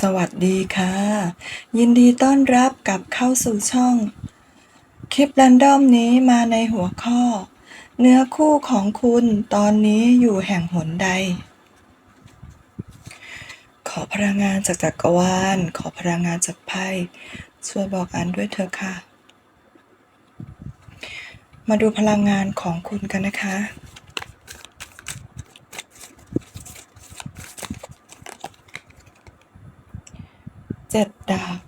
สวัสดีค่ะ ยินดีต้อนรับกับเข้าสู่ช่อง คลิป r รนดอมนี้มาในหัวข้อ เนื้อคู่ของคุณตอนนี้อยู่แห่งหนใด ขอพลังงานจากจักรวาล ขอพลังงานจากไพ่ช่วยบอกอันด้วยเถอะค่ะ มาดูพลังงานของคุณกันนะคะ เจ็ดดาบ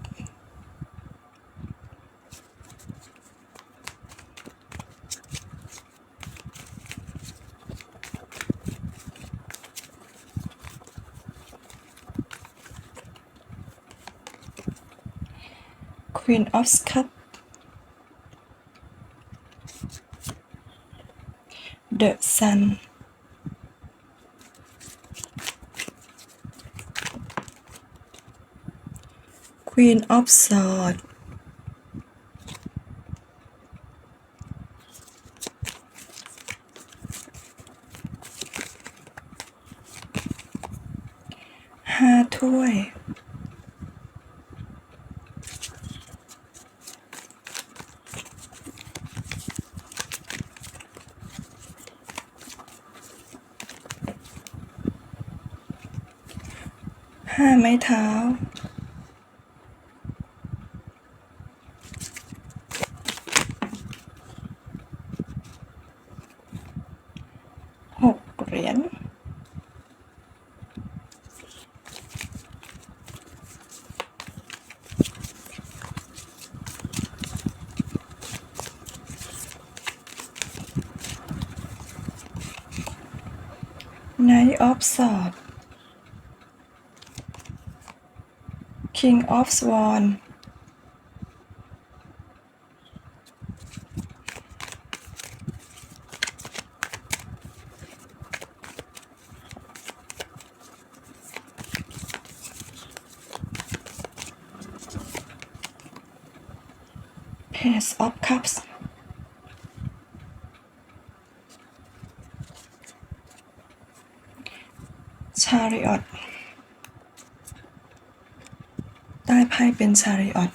Queen of Cup The Sun Queen of Swords ห้าถ้วย ห้า ไม้เท้า หกเหรียญไนท์ออฟสอด ชาริออตใต้ไพ่เป็นชาริออต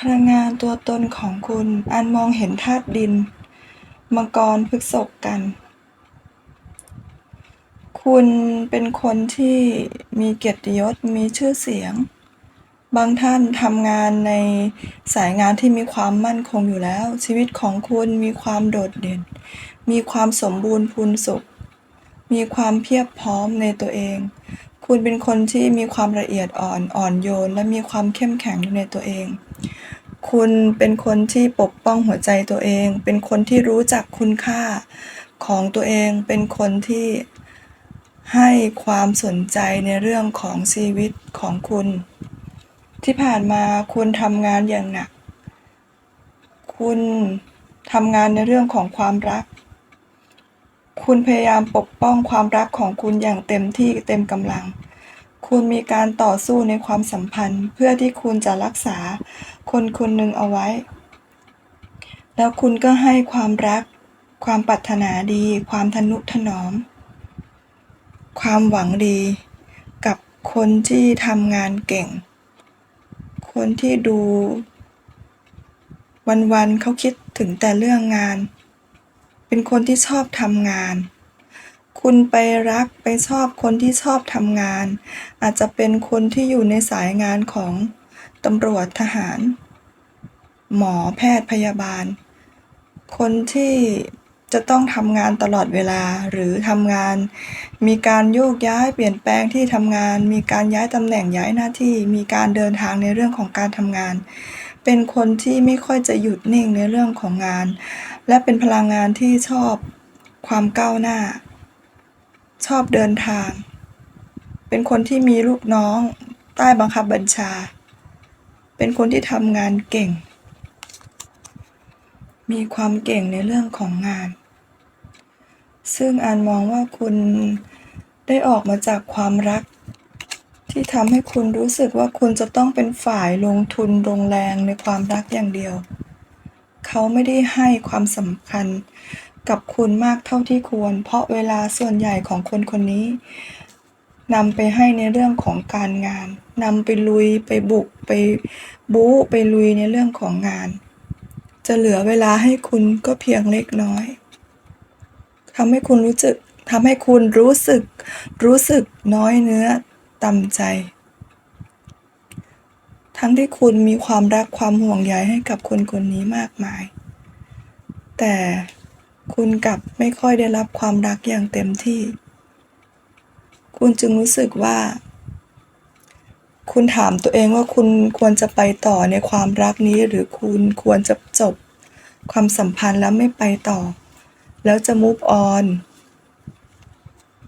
พลังงานตัวตนของคุณอันมองเห็นธาตุดิน มังกรพฤกษกกัน คุณเป็นคนที่มีเกียรติยศมีชื่อเสียง บางท่านทำงานในสายงานที่มีความมั่นคงอยู่แล้ว ชีวิตของคุณมีความโดดเด่น มีความสมบูรณ์พูนสุข มีความเพียบพร้อมในตัวเอง คุณเป็นคนที่มีความละเอียดอ่อนอ่อนโยน และมีความเข้มแข็งอยู่ในตัวเอง คุณเป็นคนที่ปกป้องหัวใจตัวเอง เป็นคนที่รู้จักคุณค่าของตัวเอง เป็นคนที่ให้ความสนใจในเรื่องของชีวิตของคุณ ที่ผ่านมาคุณทำงานอย่างหนัก คุณทำงานในเรื่องของความรัก คุณพยายามปกป้องความรักของคุณอย่างเต็มที่เต็มกำลัง คุณมีการต่อสู้ในความสัมพันธ์ เพื่อที่คุณจะรักษาคนคนหนึ่งเอาไว้ แล้วคุณก็ให้ความรัก ความปรารถนาดี ความทนุถนอม ความหวังดีกับคนที่ทำงานเก่ง คนที่ดูวันๆเขาคิดถึงแต่เรื่องงาน เป็นคนที่ชอบทำงาน คุณไปรักไปชอบคนที่ชอบทำงาน อาจจะเป็นคนที่อยู่ในสายงานของตำรวจทหาร หมอแพทย์พยาบาล คนที่จะต้องทำงานตลอดเวลาหรือทำงาน มีการโยกย้ายเปลี่ยนแปลงที่ทำงาน มีการย้ายตำแหน่งย้ายหน้าที่ มีการเดินทางในเรื่องของการทำงาน เป็นคนที่ไม่ค่อยจะหยุดนิ่งในเรื่องของงาน และเป็นพลังงานที่ชอบความก้าวหน้า ชอบเดินทาง เป็นคนที่มีลูกน้องใต้บังคับบัญชา เป็นคนที่ทำงานเก่ง มีความเก่งในเรื่องของงาน ซึ่งอันมองว่าคุณได้ออกมาจากความรัก ที่ทำให้คุณรู้สึกว่าคุณจะต้องเป็นฝ่ายลงทุนลงแรงในความรักอย่างเดียว เขาไม่ได้ให้ความสำคัญกับคุณมากเท่าที่ควร เพราะเวลาส่วนใหญ่ของคนคนนี้นำไปให้ในเรื่องของการงานนำไปลุยไปบุกไปบู๊ไปลุยในเรื่องของงาน จะเหลือเวลาให้คุณก็เพียงเล็กน้อยทำให้คุณรู้สึกทำให้คุณรู้สึก รู้สึกน้อยเนื้อ ต่ำใจ ทั้งที่คุณมีความรักความห่วงใยให้กับคนคนนี้มากมาย แต่คุณกลับไม่ค่อยได้รับความรักอย่างเต็มที่ คุณจึงรู้สึกว่า คุณถามตัวเองว่าคุณควรจะไปต่อในความรักนี้ หรือคุณควรจะจบความสัมพันธ์แล้วไม่ไปต่อ แล้วจะ move on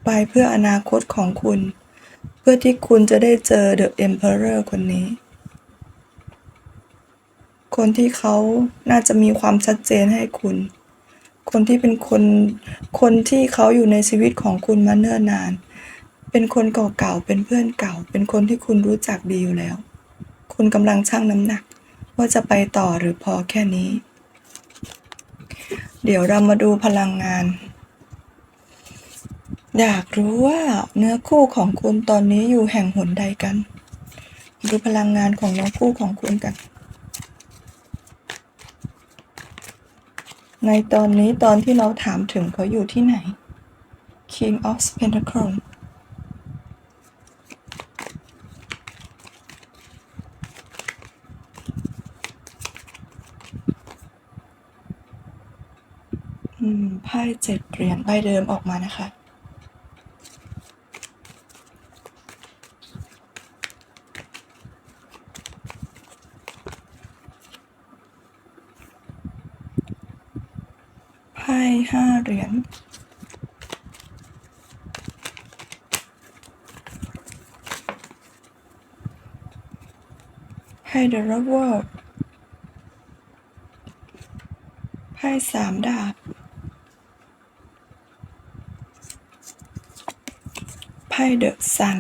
ไปเพื่ออนาคตของคุณ เพื่อที่คุณจะได้เจอ The Emperor คนนี้ คนที่เขาน่าจะมีความชัดเจนให้คุณ คนที่เป็นคน คนที่เขาอยู่ในชีวิตของคุณมาเนิ่นนาน เป็นคนเก่าๆ เป็นเพื่อนเก่า เป็นคนที่คุณรู้จักดีอยู่แล้ว คุณกำลังชั่งน้ำหนัก ว่าจะไปต่อหรือพอแค่นี้ เดี๋ยวเรามาดูพลังงาน อยากรู้ว่าเนื้อคู่ของคุณตอนนี้อยู่แห่งหนใดกัน ดูพลังงานของเนื้อคู่ของคุณกัน ในตอนนี้ตอนที่เราถามถึงเขาอยู่ที่ไหน King of Pentacles อืมไพ่เจ็ดเหรียญใบเดิมออกมานะคะ ไพ่ห้า เหรียญไพ่ The Lover ไพ่สามดาบไพ่ The Sun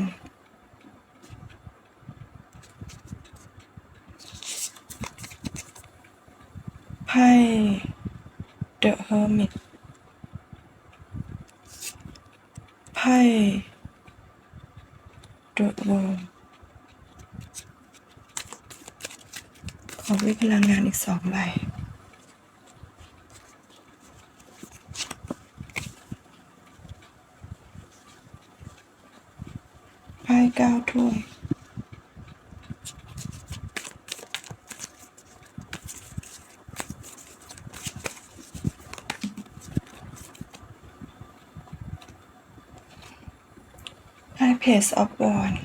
ไพ่ The Hermit ไพ่ The World ขอวิพลังงานอีกสองใบไพ่เก้าถ้วย ไพ่ Page of Wands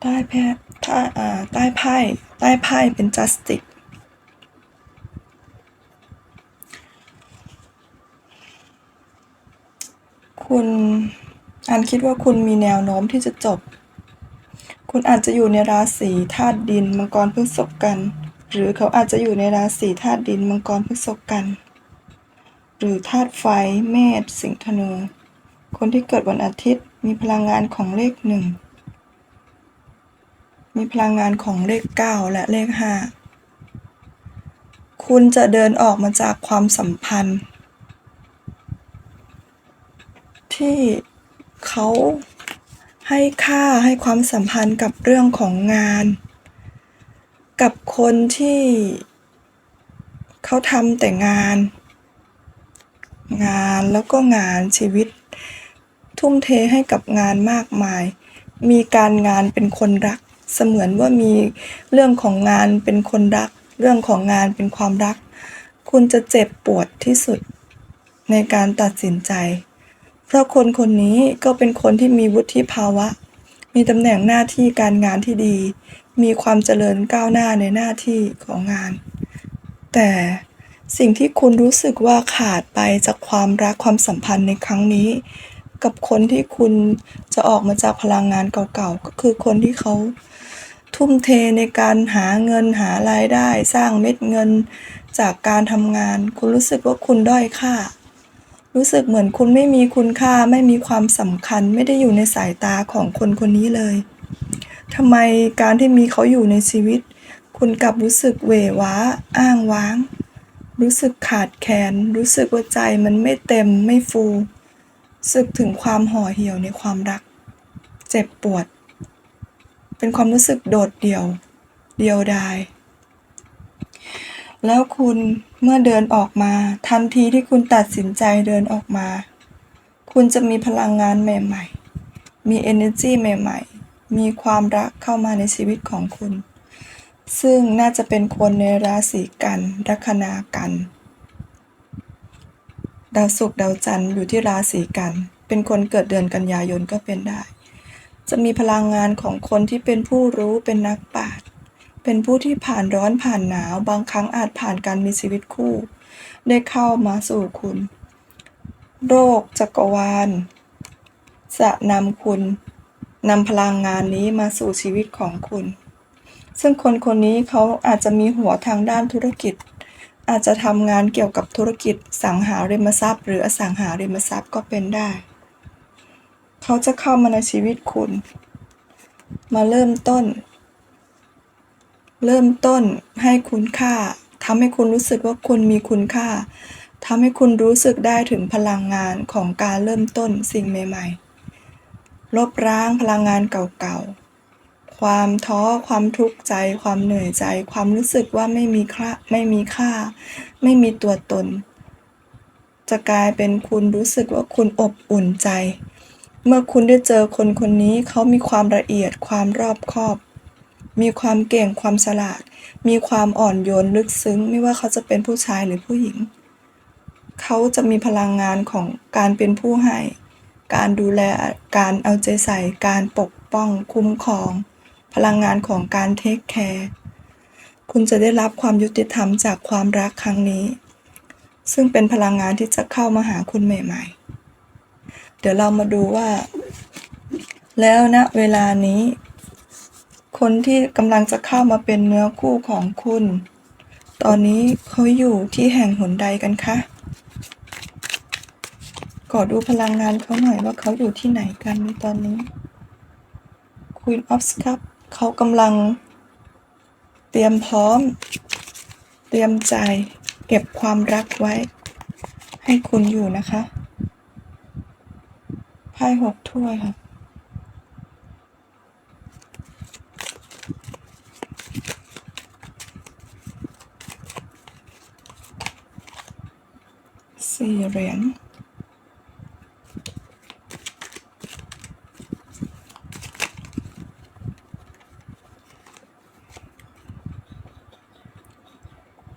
ใต้แพใต้อ่าใต้ไพ่ใต้ไพ่เป็น Justice คุณอันคิดว่าคุณมีแนวโน้มที่จะจบ คุณอาจจะอยู่ในราศีธาตุดินมังกรพฤษภกัน หรือเขาอาจจะอยู่ในราศีธาตุดินมังกรพฤษภกัน หรือธาตุไฟ เมษ สิงห์ธนู คนที่เกิดวันอาทิตย์มีพลังงานของเลขหนึ่ง มีพลังงานของเลขเก้าและเลขห้า คุณจะเดินออกมาจากความสัมพันธ์ ที่เขาให้ค่าให้ความสัมพันธ์กับเรื่องของงาน กับคนที่เขาทำแต่งาน งานแล้วก็งานชีวิต ทุ่มเทให้กับงานมากมาย มีการงานเป็นคนรัก เสมือนว่ามีเรื่องของงานเป็นคนรัก เรื่องของงานเป็นความรัก คุณจะเจ็บปวดที่สุดในการตัดสินใจ เพราะคนคนนี้ก็เป็นคนที่มีวุฒิภาวะ มีตำแหน่งหน้าที่การงานที่ดี มีความเจริญก้าวหน้าในหน้าที่ของงาน แต่ สิ่งที่คุณรู้สึกว่าขาดไปจากความรักความสัมพันธ์ในครั้งนี้ กับคนที่คุณจะออกมาจากพลังงานเก่าๆก็คือคนที่เขาทุ่มเทในการหาเงินหารายได้ สร้างเม็ดเงินจากการทำงาน คุณรู้สึกว่าคุณด้อยค่า รู้สึกเหมือนคุณไม่มีคุณค่าไม่มีความสำคัญไม่ได้อยู่ในสายตาของคนคนนี้เลยทำไมการที่มีเขาอยู่ในชีวิต คุณกลับรู้สึกเหวว้าอ้างว้าง รู้สึกขาดแคลนรู้สึกว่าใจมันไม่เต็มไม่ฟูสึกถึงความห่อเหี่ยวในความรัก เจ็บปวด เป็นความรู้สึกโดดเดี่ยว เดียวดาย แล้วคุณเมื่อเดินออกมาทันทีที่คุณตัดสินใจเดินออกมา คุณจะมีพลังงานใหม่ ๆ มี energy ใหม่ ๆ มีความรักเข้ามาในชีวิตของคุณ ซึ่งน่าจะเป็นคนในราศีกันลัคนากัน ดาวศุกร์ดาวจันทร์อยู่ที่ราศีกัน เป็นคนเกิดเดือนกันยายนก็เป็นได้ จะมีพลังงานของคนที่เป็นผู้รู้เป็นนักปราชญ์เป็นผู้ที่ผ่านร้อนผ่านหนาว บางครั้งอาจผ่านการมีชีวิตคู่ ได้เข้ามาสู่คุณ โรคจักรวาล จะนำคุณนำพลังงานนี้มาสู่ชีวิตของคุณ ซึ่งคนคนนี้เขาอาจจะมีหัวทางด้านธุรกิจ อาจจะทำงานเกี่ยวกับธุรกิจสังหาริมทรัพย์ หรืออสังหาริมทรัพย์ก็เป็นได้ เขาจะเข้ามาในชีวิตคุณ มาเริ่มต้น เริ่มต้นให้คุณค่าทำให้คุณรู้สึกว่าคุณมีคุณค่าทำให้คุณรู้สึกได้ถึงพลังงานของการเริ่มต้นสิ่งใหม่ ๆ ลบล้างพลังงานเก่าๆ ความท้อความทุกข์ใจ ความเหนื่อยใจ ความรู้สึกว่าไม่มีค่าไม่มีค่า ไม่มีตัวตน จะกลายเป็นคุณรู้สึกว่าคุณอบอุ่นใจ เมื่อคุณได้เจอคนคนนี้เขามีความละเอียดความรอบคอบ มีความเก่งความฉลาด มีความอ่อนโยนลึกซึ้ง ไม่ว่าเขาจะเป็นผู้ชายหรือผู้หญิง เขาจะมีพลังงานของการเป็นผู้ให้การดูแลการเอาใจใส่การปกป้องคุ้มครอง พลังงานของการเทคแคร์คุณจะได้รับความยุติธรรมจากความรักครั้งนี้ ซึ่งเป็นพลังงานที่จะเข้ามาหาคุณใหม่ ๆ เดี๋ยวเรามาดูว่า แล้วณเวลานี้ คนที่กำลังจะเข้ามาเป็นเนื้อคู่ของคุณ ตอนนี้เขาอยู่ที่แห่งหนใดกันคะขอดูพลังงานเขาหน่อยว่าเขาอยู่ที่ไหนกันในตอนนี้ Queen of Cups เขากำลัง เตรียมพร้อม เตรียมใจ เก็บความรักไว้ ให้คุณอยู่นะคะไพ่หกถ้วยค่ะสี่เหรียญ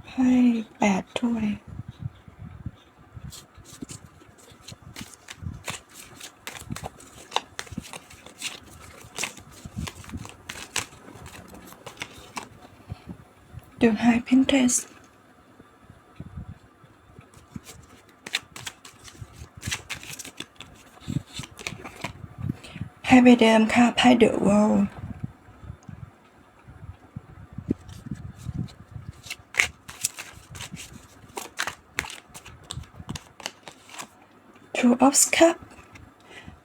ไพ่แปดถ้วย The High Priestess ไพ่ใบเดิมค่ะไพ่ The World Two of Cups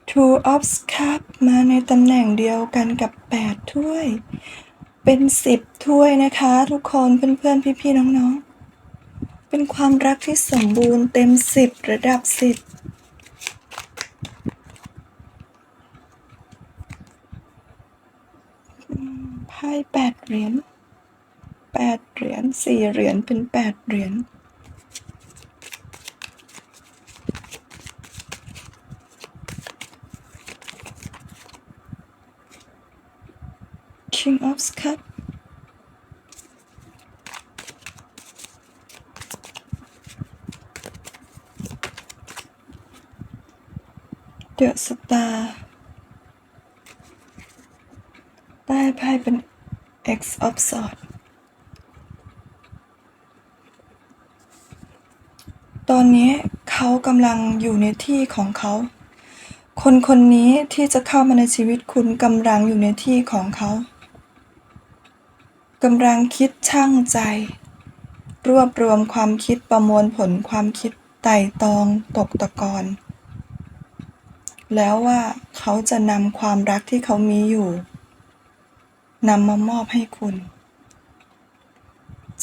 Two of Cups มาในตำแหน่งเดียวกันกับ 8 ถ้วย เป็นสิบถ้วยนะคะ ทุกคนเพื่อนๆพี่ๆน้องๆ เป็นความรักที่สมบูรณ์เต็มสิบระดับสิบไพ่แปดเหรียญแปดเหรียญสี่เหรียญเป็นแปดเหรียญ King of Cups The Star ได้ไพ่เป็น X of Swords ตอนนี้เขากำลังอยู่ในที่ของเขา คนคนนี้ที่จะเข้ามาในชีวิตคุณกำลังอยู่ในที่ของเขา กำลังคิดช่างใจ รวบรวมความคิดประมวลผลความคิดไต่ตองตกตะกอนแล้วว่าเขาจะนำความรักที่เขามีอยู่นำมามอบให้คุณ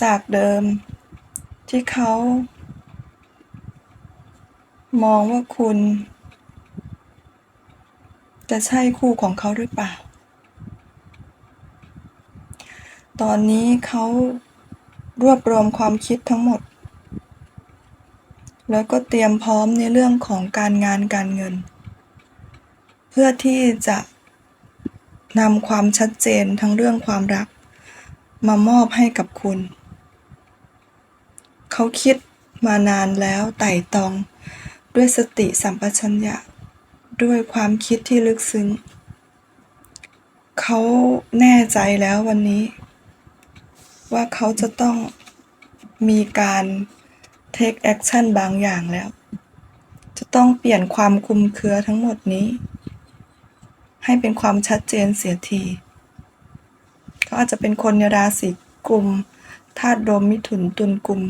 จากเดิมที่เขา มองว่าคุณ จะใช่คู่ของเขาหรือเปล่า ตอนนี้เขารวบรวมความคิดทั้งหมด แล้วก็เตรียมพร้อมในเรื่องของการงานการเงิน เพื่อที่จะนำความชัดเจนทั้งเรื่องความรัก มามอบให้กับคุณ เขาคิดมานานแล้วไต่ตอง ด้วยสติสัมปชัญญะ ด้วยความคิดที่ลึกซึ้ง เขาแน่ใจแล้ววันนี้ ว่าเขาจะต้องมีการ take action บางอย่างแล้ว จะต้องเปลี่ยนความคุมเครือทั้งหมดนี้ ให้เป็นความชัดเจนเสียที เขาอาจจะเป็นคนในราศีกุมธาตุลมมิถุนตุลกุม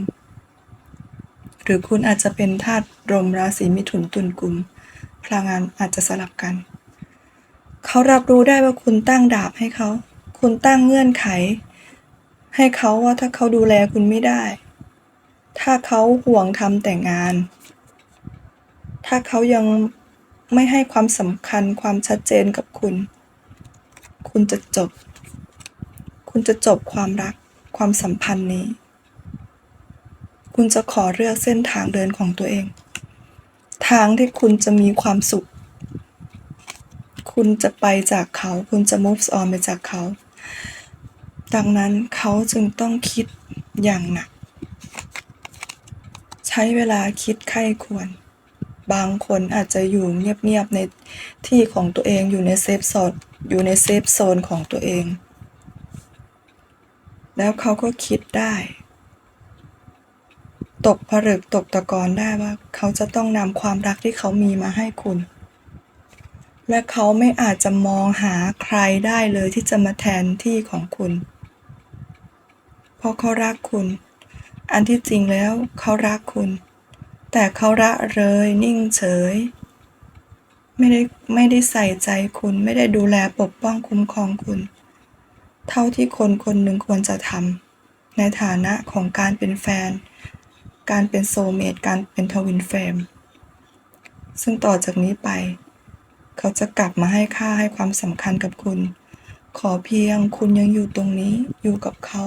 หรือคุณอาจจะเป็นธาตุลมราศีมิถุนตุลกุม พลังงานอาจจะสลับกัน เขารับรู้ได้ว่าคุณตั้งดาบให้เขา คุณตั้งเงื่อนไข ให้เขาว่าถ้าเขาดูแลคุณไม่ได้ ถ้าเขาห่วงทำแต่งาน ถ้าเขายังไม่ให้ความสำคัญความชัดเจนกับคุณ คุณจะจบ คุณจะจบความรักความสัมพันธ์นี้ คุณจะขอเลือกเส้นทางเดินของตัวเอง ทางที่คุณจะมีความสุข คุณจะไปจากเขา คุณจะ move on ไปจากเขา ดังนั้นเขาจึงต้องคิดอย่างหนัก ใช้เวลาคิดไข้ควร บางคนอาจจะอยู่เงียบๆในที่ของตัวเองอยู่ในเซฟโซนอยู่ในเซฟโซนของตัวเอง แล้วเขาก็คิดได้ ตกผลึกตกตะกอนได้ว่า เขาจะต้องนำความรักที่เขามีมาให้คุณ และเขาไม่อาจจะมองหาใครได้เลยที่จะมาแทนที่ของคุณ เพราะเขารักคุณ อันที่จริงแล้วเขารักคุณ แต่เขาละเลยนิ่งเฉย ไม่ได้ไม่ได้ใส่ใจคุณไม่ได้ดูแลปกป้องคุ้มครองคุณ เท่าที่คนคนหนึ่งควรจะทำในฐานะของการเป็นแฟน การเป็นโซเมตการเป็นทวินเฟรมซึ่งต่อจากนี้ไป เขาจะกลับมาให้ค่าให้ความสำคัญกับคุณ ขอเพียงคุณยังอยู่ตรงนี้อยู่กับเขา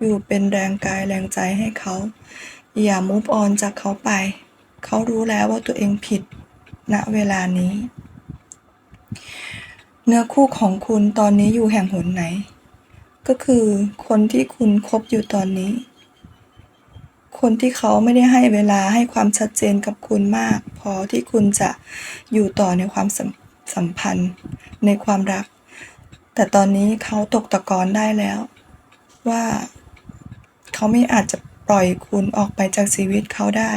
อยู่เป็นแรงกายแรงใจให้เขา อย่า move on จากเขาไป เขารู้แล้วว่าตัวเองผิดณเวลานี้ เนื้อคู่ของคุณตอนนี้อยู่แห่งหนไหน ก็คือคนที่คุณคบอยู่ตอนนี้ คนที่เขาไม่ได้ให้เวลาให้ความชัดเจนกับคุณมาก พอที่คุณจะอยู่ต่อในความสัมสัมพันธ์ในความรัก แต่ตอนนี้เขาตกตะกอนได้แล้ว ว่า เขาไม่อาจจะปล่อยคุณออกไปจากชีวิตเขาได้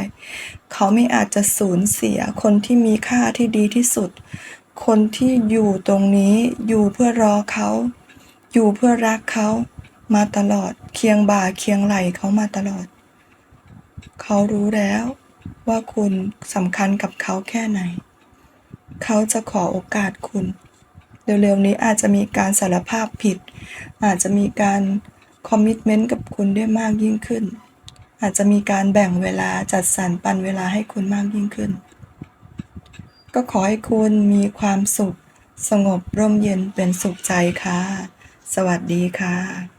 เขาไม่อาจจะสูญเสียคนที่มีค่าที่ดีที่สุด คนที่อยู่ตรงนี้อยู่เพื่อรอเขา อยู่เพื่อรักเขามาตลอด เคียงบ่าเคียงไหลเขามาตลอด เขารู้แล้วว่าคุณสำคัญกับเขาแค่ไหน เขาจะขอโอกาสคุณ เร็วๆนี้อาจจะมีการสารภาพผิด อาจจะมีการ คอมมิชเมนต์กับคุณได้มากยิ่งขึ้น อาจจะมีการแบ่งเวลาจัดสรรปันเวลาให้คุณมากยิ่งขึ้น ก็ขอให้คุณมีความสุข สงบร่มเย็นเป็นสุขใจค่ะ สวัสดีค่ะ